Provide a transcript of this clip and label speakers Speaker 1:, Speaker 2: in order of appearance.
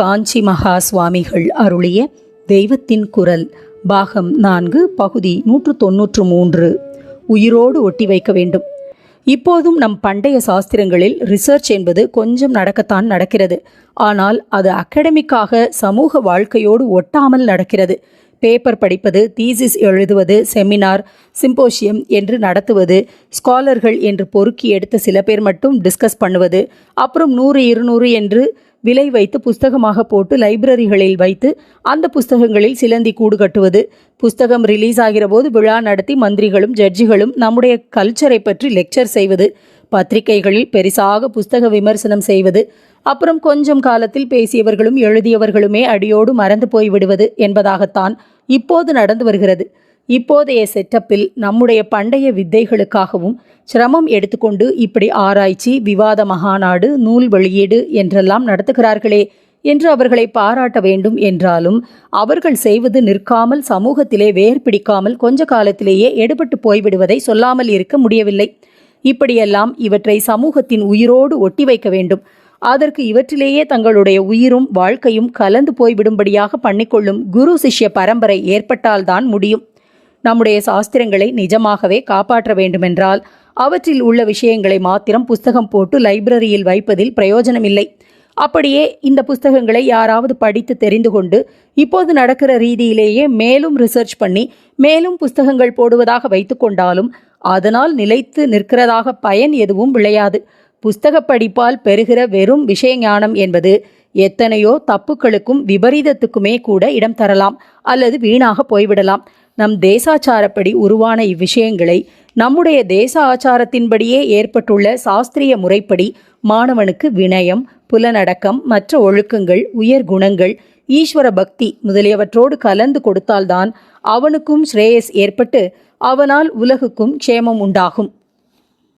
Speaker 1: காஞ்சி மகா சுவாமிகள் அருளிய தெய்வத்தின் குரல் பாகம் நான்கு பகுதி நூற்று தொன்னூற்று மூன்று. உயிரோடு ஒட்டி வைக்க வேண்டும். இப்போதும் நம் பண்டைய சாஸ்திரங்களில் ரிசர்ச் என்பது கொஞ்சம் நடக்கத்தான் நடக்கிறது. ஆனால் அது அகடமிக்காக சமூக வாழ்க்கையோடு ஒட்டாமல் நடக்கிறது. பேப்பர் படிப்பது தீசிஸ் எழுதுவது செமினார் சிம்போசியம் என்று நடத்துவது ஸ்காலர்கள் என்று பொறுக்கி எடுத்த சில பேர் மட்டும் டிஸ்கஸ் பண்ணுவது அப்புறம் நூறு இருநூறு என்று விலை வைத்து புஸ்தகமாக போட்டு லைப்ரரிகளில் வைத்து அந்த புஸ்தகங்களில் சிலந்தி கூடு கட்டுவது. புஸ்தகம் ரிலீஸ் ஆகிற போது விழா நடத்தி மந்திரிகளும் ஜட்ஜிகளும் நம்முடைய கல்ச்சரை பற்றி லெக்சர் செய்வது பத்திரிகைகளில் பெரிசாக புஸ்தக விமர்சனம் செய்வது அப்புறம் கொஞ்சம் காலத்தில் பேசியவர்களும் எழுதியவர்களுமே அடியோடு மறந்து போய் விடுவது என்பதாகத்தான் இப்போது நடந்து வருகிறது. இப்போதைய செட்டப்பில் நம்முடைய பண்டைய வித்தைகளுக்காகவும் சிரமம் எடுத்துக்கொண்டு இப்படி ஆராய்ச்சி விவாத மகாநாடு நூல் வெளியீடு என்றெல்லாம் நடத்துகிறார்களே என்று அவர்களை பாராட்ட வேண்டும் என்றாலும் அவர்கள் செய்வது நிற்காமல் சமூகத்திலே வேர் பிடிக்காமல் கொஞ்ச காலத்திலேயே எடுபட்டு போய்விடுவதை சொல்லாமல் இருக்க முடியவில்லை. இப்படியெல்லாம் இவற்றை சமூகத்தின் உயிரோடு ஒட்டி வைக்க வேண்டும். அதற்கு இவற்றிலேயே தங்களுடைய உயிரும் வாழ்க்கையும் கலந்து போய்விடும்படியாக பண்ணிக்கொள்ளும் குரு சிஷ்ய பரம்பரை ஏற்பட்டால்தான் முடியும். நம்முடைய சாஸ்திரங்களை நிஜமாகவே காப்பாற்ற வேண்டுமென்றால் அவற்றில் உள்ள விஷயங்களை மாத்திரம் புஸ்தகம் போட்டு லைப்ரரியில் வைப்பதில் பிரயோஜனமில்லை. அப்படியே இந்த புஸ்தகங்களை யாராவது படித்து தெரிந்து கொண்டு இப்போது நடக்கிற ரீதியிலேயே மேலும் ரிசர்ச் பண்ணி மேலும் புஸ்தகங்கள் போடுவதாக வைத்துக்கொண்டாலும் அதனால் நிலைத்து நிற்கிறதாக பயன் எதுவும் விளையாது. புஸ்தக படிப்பால் பெறுகிற வெறும் விஷய ஞானம் என்பது எத்தனையோ தப்புக்களுக்கும் விபரீதத்துக்குமே கூட இடம் தரலாம் அல்லது வீணாக போய்விடலாம். நம் தேசாச்சாரப்படி உருவான இவ்விஷயங்களை நம்முடைய தேச ஆச்சாரத்தின்படியே ஏற்பட்டுள்ள சாஸ்திரிய முறைப்படி மாணவனுக்கு வினயம் புலனடக்கம் மற்ற ஒழுக்கங்கள் உயர் குணங்கள் ஈஸ்வர பக்தி முதலியவற்றோடு கலந்து கொடுத்தால்தான் அவனுக்கும் ஸ்ரேயஸ் ஏற்பட்டு அவனால் உலகுக்கும் க்ஷேமம் உண்டாகும்.